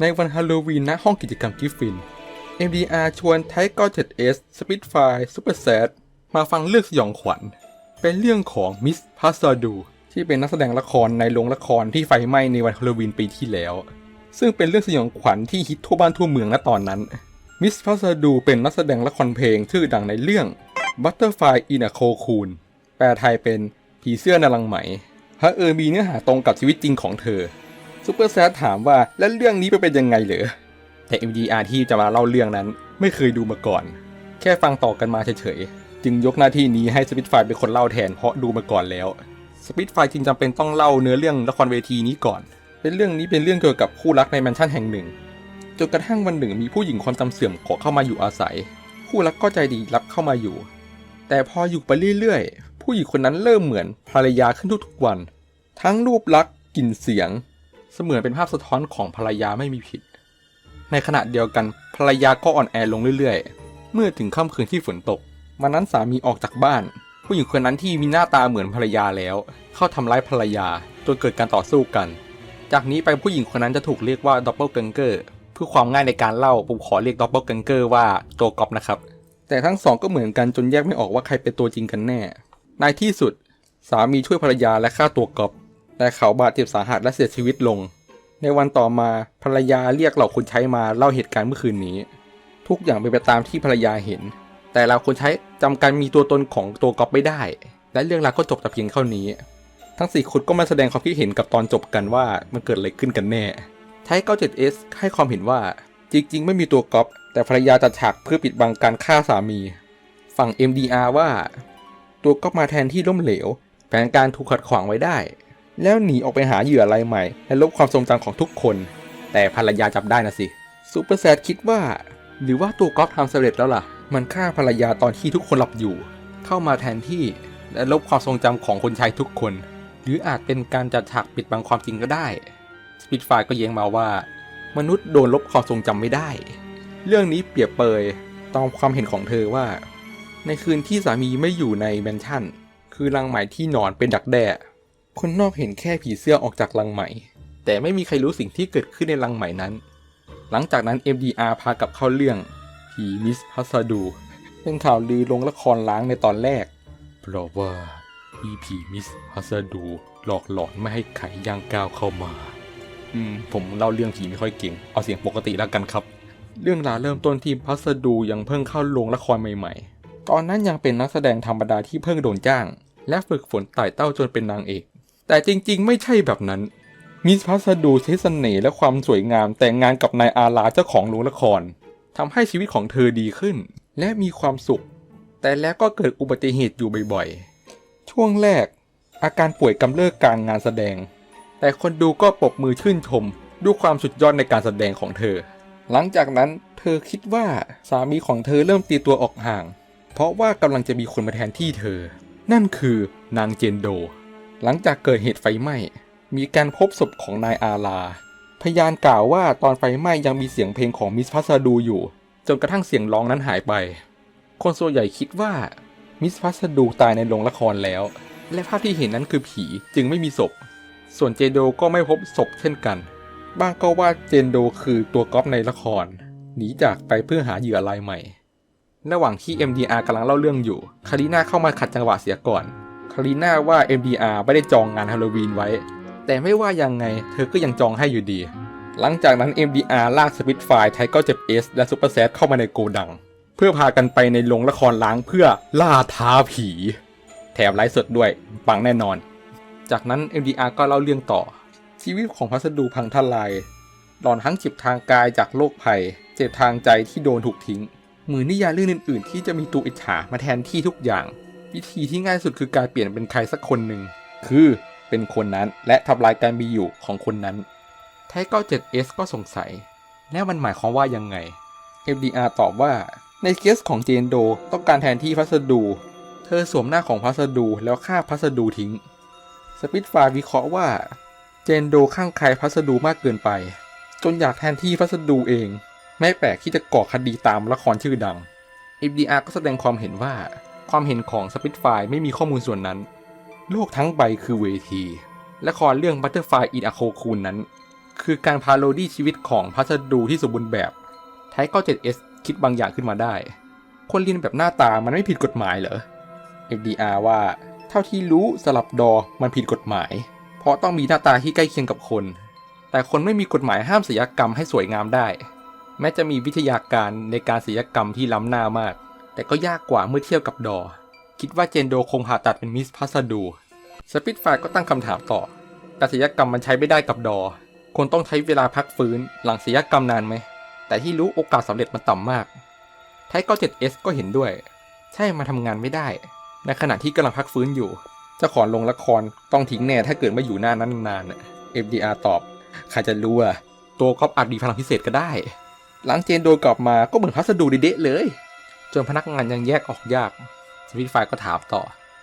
ในวันฮาโลวีนณห้องกิจกรรมกิฟฟิน MDR ชวนไทเกอร์ 7S Spitfire Super Sad มาฟังเรื่องสยองขวัญ เป็นเรื่องของมิสพาสดูที่เป็นนักแสดงละครในโรงละครที่ไฟไหม้ในวันฮาโลวีนปีที่แล้ว ซึ่งเป็นเรื่องสยองขวัญที่ฮิตทั่วบ้านทั่วเมืองณตอนนั้น มิสพาสดูเป็นนักแสดงละครเพลงชื่อดังในเรื่อง Butterfly in a Cocoon แปลไทยเป็นผีเสื้อในรังไหมพระเออมีเนื้อหาตรงกับชีวิตจริงของเธอ ซูเปอร์แซดถามว่าแล้วเรื่องนี้ไปเป็นยังไงเหรอแต่ MDR ที่จะมาเล่าเรื่องนั้นไม่เคยดูมาก่อน แค่ฟังต่อกันมาเฉยๆ จึงยกหน้าที่นี้ให้สปิทไฟเป็นคนเล่าแทนเพราะดูมาก่อนแล้วสปิทไฟจึงจำเป็นต้องเล่าเนื้อเรื่องละครเวทีนี้ก่อน เป็นเรื่องนี้เป็นเรื่องเกี่ยวกับคู่รักในแมนชั่นแห่งหนึ่งจนกระทั่งวันหนึ่งมีผู้หญิงความจำเสื่อมขอเข้ามาอยู่อาศัย คู่รักก็ใจดีรับเข้ามาอยู่ แต่พออยู่ไปเรื่อยๆผู้หญิงคนนั้นเริ่มเหมือนภรรยาขึ้นทุกๆวัน ทั้งรูปลักษณ์กลิ่นเสียง เสมือนเป็นภาพสะท้อนของภรรยาไม่มีผิด ในขณะเดียวกันภรรยาก็อ่อนแอลงเรื่อยๆ เมื่อถึงค่ำคืนที่ฝนตก วันนั้นสามีออกจากบ้าน ผู้หญิงคนนั้นที่มีหน้าตาเหมือนภรรยาแล้ว เข้าทำร้ายภรรยาจนเกิดการต่อสู้กัน จากนี้ไปผู้หญิงคนนั้นจะถูกเรียกว่าดับเบิลเก n เกอร์เพื่อความง่ายในการเล่าผมขอเรียกดับเบิลเก n เกอร์ว่าตัวกอบนะครับ แต่ทั้งสองก็เหมือนกันจนแยกไม่ออกว่าใครเป็นตัวจริงกันแน่ ในที่สุด สามีช่วยภรรยาและฆ่าตัวกอบ แต่เขาบาดเจ็บสาหัสและเสียชีวิตลง ในวันต่อมาภรรยาเรียกเหล่าคนใช้มาเล่าเหตุการณ์เมื่อคืนนี้ ทุกอย่างเป็นไปตามที่ภรรยาเห็น แต่เราคนใช้จำการมีตัวตนของตัวก๊อปไม่ได้ และเรื่องราวก็จบแต่เพียงเท่านี้ ทั้งสี่คนก็มาแสดงความคิดเห็นกับตอนจบกันว่ามันเกิดอะไรขึ้นกันแน่ไทย 97S ให้ความเห็นว่าจริงๆ ไม่มีตัวก๊อปแต่ภรรยาจัดฉากเพื่อปิดบังการฆ่าสามี ฝั่ง MDR ว่า ตัวก๊อปมาแทนที่ล้มเหลว แผนการถูกขัดขวางไว้ได้ แล้วหนีออกไปหาเหยื่อรายใหม่ และลบความทรงจำของทุกคน แต่ภรรยาจับได้นะสิซูเปอร์แซดคิดว่า หรือว่าตัวก๊อฟทำสำเร็จแล้วล่ะ มันฆ่าภรรยาตอนที่ทุกคนหลับอยู่ เข้ามาแทนที่และลบความทรงจำของคนชายทุกคน หรืออาจเป็นการจัดฉากปิดบังความจริงก็ได้สปิดไฟก็แย้งมาว่า มนุษย์โดนลบความทรงจำไม่ได้ เรื่องนี้เปรียบเปยตามความเห็นของเธอว่า ในคืนที่สามีไม่อยู่ในแมนชั่น คือรังไหมที่นอนเป็นดักแด้ คนนอกเห็นแค่ผีเสื้อออกจากรังไหม แต่ไม่มีใครรู้สิ่งที่เกิดขึ้นในรังไหมนั้น หลังจากนั้น MDR พากลับเข้าเรื่อง ผีมิสพัสดูเป็นข่าวลือลงละครล้างในตอนแรก เพราะว่ามีผีมิสพัสดูหลอกหลอนไม่ให้ใครย่างก้าวเข้ามา อืม ผมเล่าเรื่องผีไม่ค่อยเก่ง เอาเสียงปกติแล้วกันครับ เรื่องราวเริ่มต้นที่พัสดูยังเพิ่งเข้าโรงละครใหม่ ๆ ตอนนั้นยังเป็นนักแสดงธรรมดาที่เพิ่งโดนจ้าง และฝึกฝนไต่เต้าจนเป็นนางเอก แต่จริงๆ ไม่ใช่แบบนั้น มิสพัสดูใช้เสน่ห์และความสวยงามแต่งงานกับนายอาลาเจ้าของโรงละครทำให้ชีวิตของเธอดีขึ้น และมีความสุข แต่แล้วก็เกิดอุบัติเหตุอยู่บ่อยๆ ช่วงแรก อาการป่วยกำเริบกลางงานแสดง แต่คนดูก็ปรบมือชื่นชมด้วยความสุดยอดในการแสดงของเธอ หลังจากนั้นเธอคิดว่าสามีของเธอเริ่มตีตัวออกห่าง เพราะว่ากำลังจะมีคนมาแทนที่เธอ นั่นคือนางเจนโด หลังจากเกิดเหตุไฟไหม้ มีการพบศพของนายอาลา พยานกล่าวว่าตอนไฟไหม้ยังมีเสียงเพลงของมิสพัสดูอยู่ จนกระทั่งเสียงร้องนั้นหายไป คนส่วนใหญ่คิดว่ามิสพัสดูตายในโรงละครแล้ว และภาพที่เห็นนั้นคือผีจึงไม่มีศพ ส่วนเจโดก็ไม่พบศพเช่นกัน บ้างก็ว่าเจนโดคือตัวก๊อปในละคร หนีจากไปเพื่อหาเหยื่อรายใหม่ ระหว่างที่ MDR กำลังเล่าเรื่องอยู่ คาริน่าเข้ามาขัดจังหวะเสียก่อน คาริน่าว่า MDR ไม่ได้จองงานฮาโลวีนไว้ แต่ไม่ว่ายังไงเธอก็ยังจองให้อยู่ดี หลังจากนั้น MDR ลากสปิทไฟไทเกอร์เจ็บเอสและซูเปอร์แซดเข้ามาในโกดัง เพื่อพากันไปในโรงละครล้างเพื่อล่าท้าผี แถมไลฟ์สดด้วยปังแน่นอน จากนั้น MDR ก็เล่าเรื่องต่อ ชีวิตของพัสดุพังทลายหลอนทั้งเจ็บทางกายจากโรคภัย เจ็บทางใจที่โดนถูกทิ้งเหมือนนิยายเรื่องอื่น ๆ ที่จะมีตัวอิจฉามาแทนที่ทุกอย่าง วิธีที่ง่ายสุดคือการเปลี่ยนเป็นใครสักคนหนึ่ง คือเป็นคนนั้นและทำลายการมีอยู่ของคนนั้นไทเกอร์ 7S ก็สงสัย แล้วมันหมายความว่ายังไง FDR ตอบว่าในเคสของเจนโดต้องการแทนที่พัสดุเธอสวมหน้าของพัสดุแล้วฆ่าพัสดุทิ้ง สปิทฟาวิเคราะห์ว่า เจนโดข้างใครพัสดุมากเกินไป จนอยากแทนที่พัสดุเอง ไม่แปลกที่จะก่อคดีตามละครชื่อดัง FDR ก็แสดงความเห็นว่า ความเห็นของสปิทไฟไม่มีข้อมูลส่วนนั้น โลกทั้งใบคือเวที และครเรื่อง Butterfly in a Cocoon นั้น คือการพาโรดี้ชีวิตของพัสดุที่สมบูรณ์แบบไทก็ 7S คิดบางอย่างขึ้นมาได้ คนเรียนแบบหน้าตามันไม่ผิดกฎหมายเหรอ FDR ว่าเท่าที่รู้สลับดอมันผิดกฎหมาย เพราะต้องมีหน้าตาที่ใกล้เคียงกับคน แต่คนไม่มีกฎหมายห้ามศิลปกรรมให้สวยงามได้ แม้จะมีวิทยาการในการศิลปกรรมที่ล้ำหน้ามาก แต่ก็ยากกว่าเมื่อเทียบกับดอ คิดว่าเจนโดคงผ่าตัดเป็นมิสพัสดูสปิตไฟก็ตั้งคำถามต่อการศิลปกรรมมันใช้ไม่ได้กับดอคนต้องใช้เวลาพักฟื้นหลังศิลปกรรมนานไหม แต่ที่รู้โอกาสสำเร็จมันต่ำมากไทก็ 7S ก็เห็นด้วย ใช่มาทำงานไม่ได้ ในขณะที่กำลังพักฟื้นอยู่จ้าขอลงละครต้องทิ้งแน่ถ้าเกิดไม่อยู่หน้านั้นนานๆน่ะ FDR ตอบ ใครจะรู้อะตัวก๊อปอาจมีพลังพิเศษก็ได้ หลังเจนโดกลับมาก็เหมือนพัสดุดีเดะเลย จนพนักงานยังแยกออกยากสวิตไฟก็ถามต่อ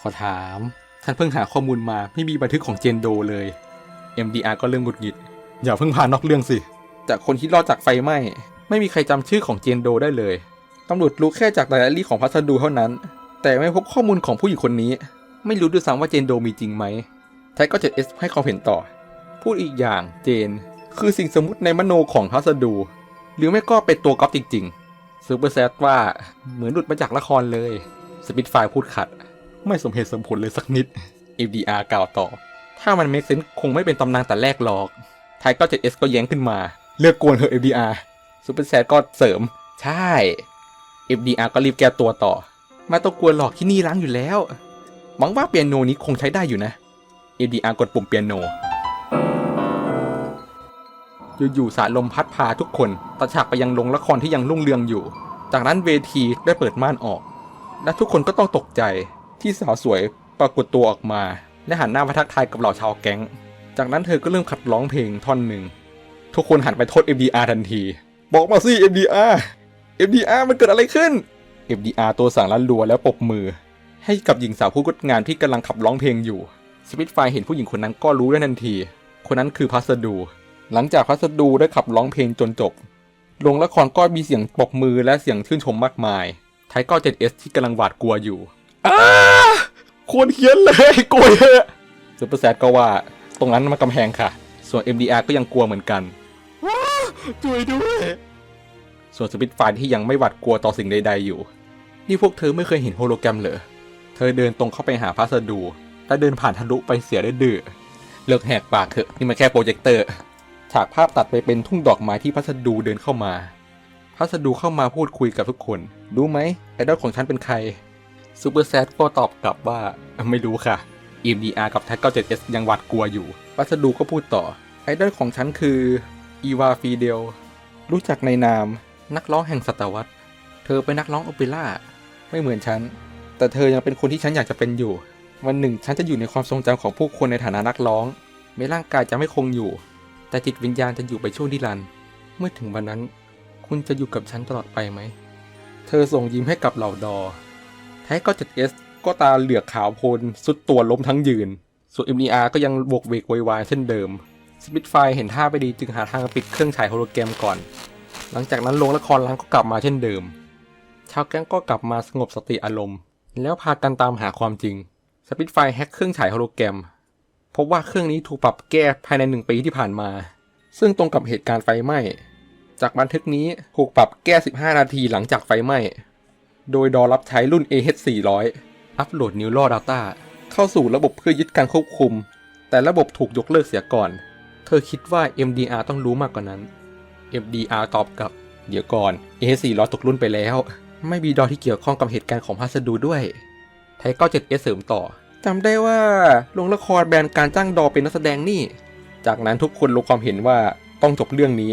ขอถาม ท่านเพิ่งหาข้อมูลมาไม่มีบันทึกของเจนโดเลย MDR ก็เริ่มหงุดหงิด อย่าเพิ่งพานอกเรื่องสิ จากคนที่รอดจากไฟไหม้ ไม่มีใครจำชื่อของเจนโดได้เลยตำรวจรู้แค่จากไดอารี่ของพัสดุเท่านั้น แต่ไม่พบข้อมูลของผู้หญิงคนนี้ ไม่รู้ด้วยซ้ำว่าเจนโดมีจริงไหมไทก็ 7S ให้ความเห็นต่อ พูดอีกอย่างเจน คือสิ่งสมมติในมโนของพัสดุหรือไม่ก็เป็นตัวก๊อปจริง ๆ ซูเปอร์แซดว่าเหมือนหลุดมาจากละครเลย สปิตไฟพูดขัด ไม่สมเหตุสมผลเลยสักนิด FDR กล่าวต่อ ถ้ามันเมคเซนคงไม่เป็นตำนานแต่แรกหรอกไทก็ 7S ก็แย้งขึ้นมา เลือกกวนเถอะ FDR ซูเปอร์แซดก็เสริม ใช่ FDR ก็รีบแก้ตัวต่อม่ต้องกลัวหรอกที่นี่ล้างอยู่แล้วหวังว่าเปียโนนี้คงใช้ได้อยู่นะ FDR กดปุ่มเปียโน อยู่ๆสายลมพัดพาทุกคนตัดฉากไปยังโรงละครที่ยังรุ่งเรืองอยู่ จากนั้นเวทีได้เปิดม่านออก และทุกคนก็ต้องตกใจที่สาวสวยปรากฏตัวออกมา และหันหน้ามาทักทายกับเหล่าชาวแก๊ง จากนั้นเธอก็เริ่มขัดร้องเพลงท่อนหนึ่ง ทุกคนหันไปโทษ MDR ทันที บอกมาสิ MDR MDR มันเกิดอะไรขึ้น FDR ตัวสั่งลันรัวแล้วปบมือ ให้กับหญิงสาวผู้กดงานที่กำลังขับร้องเพลงอยู่สปิตไฟเห็นผู้หญิงคนนั้นก็รู้ได้ทันที คนนั้นคือพัสดู หลังจากพัสดูได้ขับร้องเพลงจนจบโรงละครก็มีเสียงปรบมือและเสียงชื่นชมมากมาย ไทก็ 7S ที่กำลังหวาดกลัวอยู่อ้าควรเขียนเลยกลัวเยอะซูเปอร์แซดก็ว่า ตรงนั้นมันกำแพงค่ะ ส่วน MDR ก็ยังกลัวเหมือนกันว้าช่วยด้วย ส่วนสปิตไฟที่ยังไม่หวาดกลัวต่อสิ่งใด ๆ อยู่ นี่พวกเธอไม่เคยเห็นโฮโลแกรมเหรอ เธอเดินตรงเข้าไปหาพัสดุและเดินผ่านทะลุไปเสียได้ดื้อเลิกแหกปากเถอะนี่มันแค่โปรเจคเตอร์ ฉากภาพตัดไปเป็นทุ่งดอกไม้ที่พัสดุเดินเข้ามา พัสดุเข้ามาพูดคุยกับทุกคน รู้ไหมไอดอลของฉันเป็นใครซูเปอร์แซดก็ตอบกลับว่าไม่รู้ค่ะ EMDR กับ t a g 97S ยังหวาดกลัวอยู่ พัสดุก็พูดต่อ ไอดอลของฉันคืออีวาฟีเดลรู้จักในนาม นักร้องแห่งศตวรรษ เธอเป็นนักร้องโอเปร่าไม่เหมือนฉัน แต่เธอยังเป็นคนที่ฉันอยากจะเป็นอยู่ วันหนึ่งฉันจะอยู่ในความทรงจำของผู้คนในฐานะนักร้องแม้ร่างกายจะไม่คงอยู่ แต่จิตวิญญาณจะอยู่ไปช่วงนิรันด์เมื่อถึงวันนั้น คุณจะอยู่กับฉันตลอดไปไหม เธอส่งยิ้มให้กับเหล่าดอ แท้ก็ 7S ก็ตาเหลือกขาวโพลนสุดตัวล้มทั้งยืน ส่วน MDR ก็ยังบวกเวกวยวายเช่นเดิม สปิตไฟเห็นท่าไม่ดีจึงหาทางปิดเครื่องฉายโฮโลแกรมก่อน หลังจากนั้นโรงละครล้างก็กลับมาเช่นเดิม ชาวแก๊งก็กลับมาสงบสติอารมณ์ แล้วพากันตามหาความจริง สปิตไฟแฮ็กเครื่องฉายโฮโลแกรม พบว่าเครื่องนี้ถูกปรับแก้ภายในหนึ่งปีที่ผ่านมา ซึ่งตรงกับเหตุการณ์ไฟไหม้ จากบันทึกนี้ถูกปรับแก้ 15 นาทีหลังจากไฟไหม้ โดยดอรับใช้รุ่น AH400 อัปโหลด Neural Data เข้าสู่ระบบเพื่อยึดการควบคุม แต่ระบบถูกยกเลิกเสียก่อน เธอคิดว่า MDR ต้องรู้มากกว่านั้น MDR ตอบกลับ เดี๋ยวก่อน AH400 ตกรุ่นไปแล้ว ไม่มีดอที่เกี่ยวข้องกับเหตุการณ์ของพัสดุด้วยไทก็ 7S เสริมต่อ จำได้ว่าโรงละครแบนการจ้างดอเป็นนักแสดงนี่ จากนั้นทุกคนลงความเห็นว่าต้องจบเรื่องนี้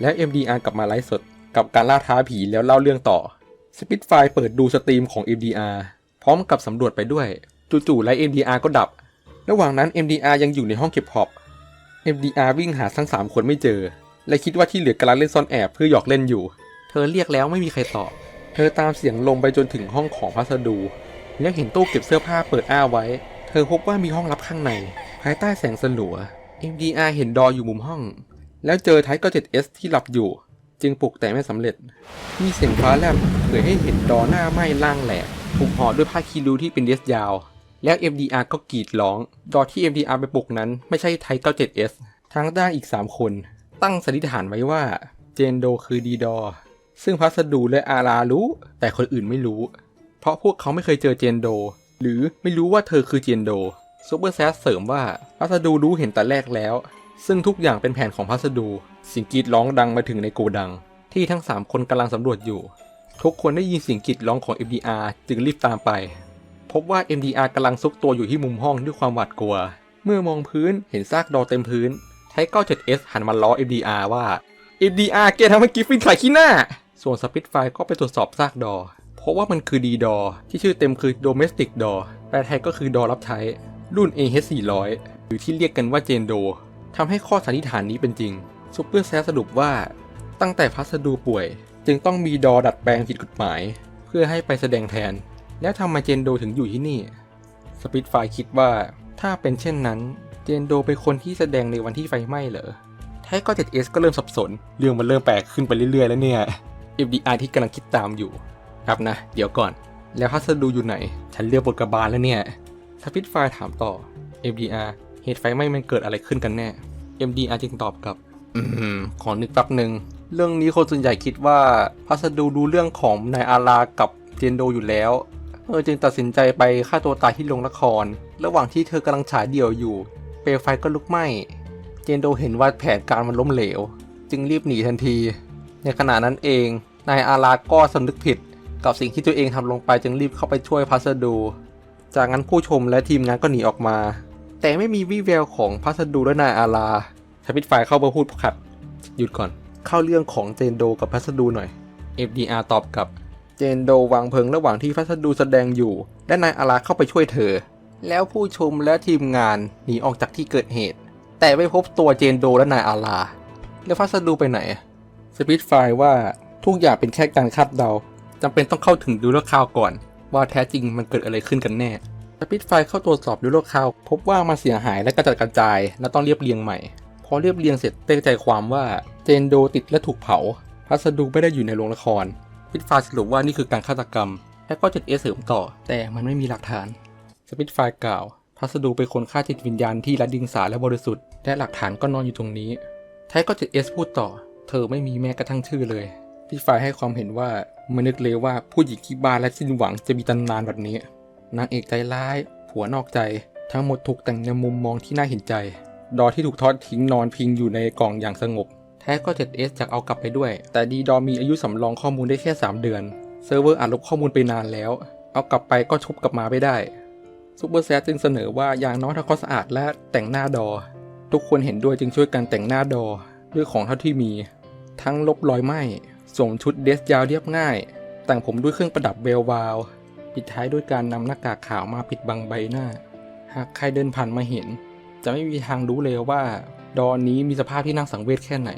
แล้ว MDR กลับมาไลฟ์สด กับการล่าท้าผีแล้วเล่าเรื่องต่อสปิตไฟเปิดดูสตรีมของ MDR พร้อมกับสำรวจไปด้วย จู่ๆไลฟ์ MDR ก็ดับ ระหว่างนั้น MDR ยังอยู่ในห้องเก็บพอบ MDR วิ่งหาทั้ง 3 คนไม่เจอ และคิดว่าที่เหลือกำลังเล่นซ่อนแอบเพื่อหยอกเล่นอยู่ เธอเรียกแล้วไม่มีใครตอบ เธอตามเสียงลงไปจนถึงห้องของพัสดุ แล้วเห็นตู้เก็บเสื้อผ้าเปิดอ้าไว้ เธอพบว่ามีห้องลับข้างใน ภายใต้แสงสลัว MDR เห็นดออยู่มุมห้อง แล้วเจอไทก็ 7S ที่หลับอยู่ จึงปลุกแต่ไม่สำเร็จ มีเสียงฟ้าแลบเผยให้เห็นดอหน้าไหม้ล่างแหลกถูกห่อด้วยผ้าคีรูที่เป็นเดสยาว แล้ว MDR ก็กรีดร้อง ดอที่ MDR ไปปลุกนั้นไม่ใช่ไทก็ 7S ททางด้านอีก 3 คน ตั้งสันนิษฐานไว้ว่า เจนโดคือดีดอ ซึ่งพัสดูและอารารู้ แต่คนอื่นไม่รู้ เพราะพวกเขาไม่เคยเจอเจนโด หรือไม่รู้ว่าเธอคือเจนโดซูเปอร์แซสเสริมว่าพัสดูรู้เห็นแต่แรกแล้ว ซึ่งทุกอย่างเป็นแผนของพัสดูสิงกีดร้องดังมาถึงในโกดัง ที่ทั้ง 3 คนกำลังสำรวจอยู่ ทุกคนได้ยินเสียงกรีดร้องของ MDR จึงรีบตามไป พบว่า MDR กำลังซุกตัวอยู่ที่มุมห้องด้วยความหวาดกลัว เมื่อมองพื้นเห็นซากดอเต็มพื้นไทเก้า 7S หันมาล้อ MDR ว่า MDR แกทำให้กิฟฟินขายขี้หน้า ส่วนสปิตไฟก็ไปตรวจสอบซากดอ เพราะว่ามันคือดีดอที่ชื่อเต็มคือ Domestic Door แปลไทยก็คือดอรับใช้รุ่น AH 400หรือที่เรียกกันว่าเจนโดทำให้ข้อสันนิษฐานนี้เป็นจริงซูเปอร์แซสรุปว่า ตั้งแต่พัสดูป่วย จึงต้องมีดอดัดแปลงผิดกฎหมาย เพื่อให้ไปแสดงแทน แล้วทำไมเจนโดถึงอยู่ที่นี่สปิตไฟคิดว่าถ้าเป็นเช่นนั้น เจนโดเป็นคนที่แสดงในวันที่ไฟไหม้เหรอไทก็ 7S ก็เริ่มสับสน เรื่องมันเริ่มแปลกขึ้นไปเรื่อยๆแล้วเนี่ย FDR ที่กำลังคิดตามอยู่ ครับนะ เดี๋ยวก่อน แล้วพัสดูอยู่ไหน ฉันเลือกบทกระบาลแล้วเนี่ยสปิตไฟถามต่อ FDR เหตุไฟไหม้มันเกิดอะไรขึ้นกันแน่ MDR จึงตอบกลับ อืม ขอนึกแป๊บหนึ่ง เรื่องนี้คนส่วนใหญ่คิดว่าพัสดูรู้เรื่องของนายอารากับเจนโดอยู่แล้ว เออจึงตัดสินใจไปฆ่าตัวตายที่โรงละคร ระหว่างที่เธอกำลังฉายเดี่ยวอยู่ เปลวไฟก็ลุกไหม้ เจนโดเห็นว่าแผนการมันล้มเหลว จึงรีบหนีทันที ในขณะนั้นเอง นายอาราก็สำนึกผิด กับสิ่งที่ตัวเองทำลงไปจึงรีบเข้าไปช่วยพัสดู จากนั้นผู้ชมและทีมงานก็หนีออกมา แต่ไม่มีวี่แววของพัสดูและนายอาราสปิตไฟเข้ามาพูดขัด หยุดก่อน เข้าเรื่องของเจนโดกับพัสดูหน่อย FDR ตอบกลับ เจนโดวางเพลิงระหว่างที่พัสดูแสดงอยู่ และนายอาราเข้าไปช่วยเธอ แล้วผู้ชมและทีมงานหนีออกจากที่เกิดเหตุ แต่ไม่พบตัวเจนโดและนายอาราแล้วพัสดูไปไหนสปิตไฟว่าทุกอย่างเป็นแค่การคาดเดา จำเป็นต้องเข้าถึงดูโลคาวก่อน ว่าแท้จริงมันเกิดอะไรขึ้นกันแน่สปิตไฟเข้าตรวจสอบดูโลคาวพบว่ามันเสียหายและกระจัดกระจาย และต้องเรียบเรียงใหม่ พอเรียบเรียงเสร็จได้ใจความว่าเจนโดติดและถูกเผา พัสดุไม่ได้อยู่ในโรงละครสปิตไฟสรุปว่านี่คือการฆาตกรรม และก็จุดเอเสริมต่อ แต่มันไม่มีหลักฐานสปิตไฟกล่าว พัสดุเป็นคนฆ่าจิตวิญญาณที่ร้ดิงสาและบริสุทธิ์และหลักฐานก็นอนอยู่ตรงนี้ไทก็จุดเอสพูดต่อ เธอไม่มีแม้กระทั่งชื่อเลย พี่ฝ่ายให้ความเห็นว่าไม่นึกเลยว่าผู้หญิงที่บ้านและสิ้นหวังจะมีตำนานแบบนี้ นางเอกใจร้าย ผัวนอกใจ ทั้งหมดถูกแต่งในมุมมองที่น่าเห็นใจ ดอที่ถูกทอดทิ้งนอนพิงอยู่ในกล่องอย่างสงบ แท้ก็ 7S จากเอากลับไปด้วย แต่ดีดอมีอายุสำรองข้อมูลได้แค่ 3 เดือน เซิร์ฟเวอร์อาจลบข้อมูลไปนานแล้ว เอากลับไปก็ชุบกลับมาไม่ได้ซูเปอร์แซดจึงเสนอว่าอย่างน้อยทำความสะอาดและแต่งหน้าดอ ทุกคนเห็นด้วยจึงช่วยกันแต่งหน้าดอด้วยของเท่าที่มี ทั้งลบรอยไหม้ สวมชุดเดรสยาวเรียบง่าย แต่งผมด้วยเครื่องประดับเบลวาว ปิดท้ายด้วยการนำหน้ากากขาวมาปิดบังใบหน้า หากใครเดินผ่านมาเห็น จะไม่มีทางรู้เลยว่า ดอนนี้มีสภาพที่น่าสังเวชแค่ไหน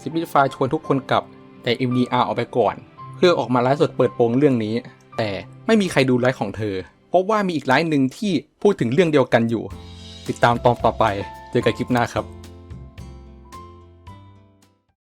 ซิปิฟายชวนทุกคนกลับ แต่ MDR ออกไปก่อน เพื่อออกมาไลฟ์สดเปิดโปงเรื่องนี้ แต่ไม่มีใครดูไลฟ์ของเธอ เพราะว่ามีอีกไลฟ์หนึ่งที่พูดถึงเรื่องเดียวกันอยู่ ติดตามตอนต่อไป เจอกันคลิปหน้าครับ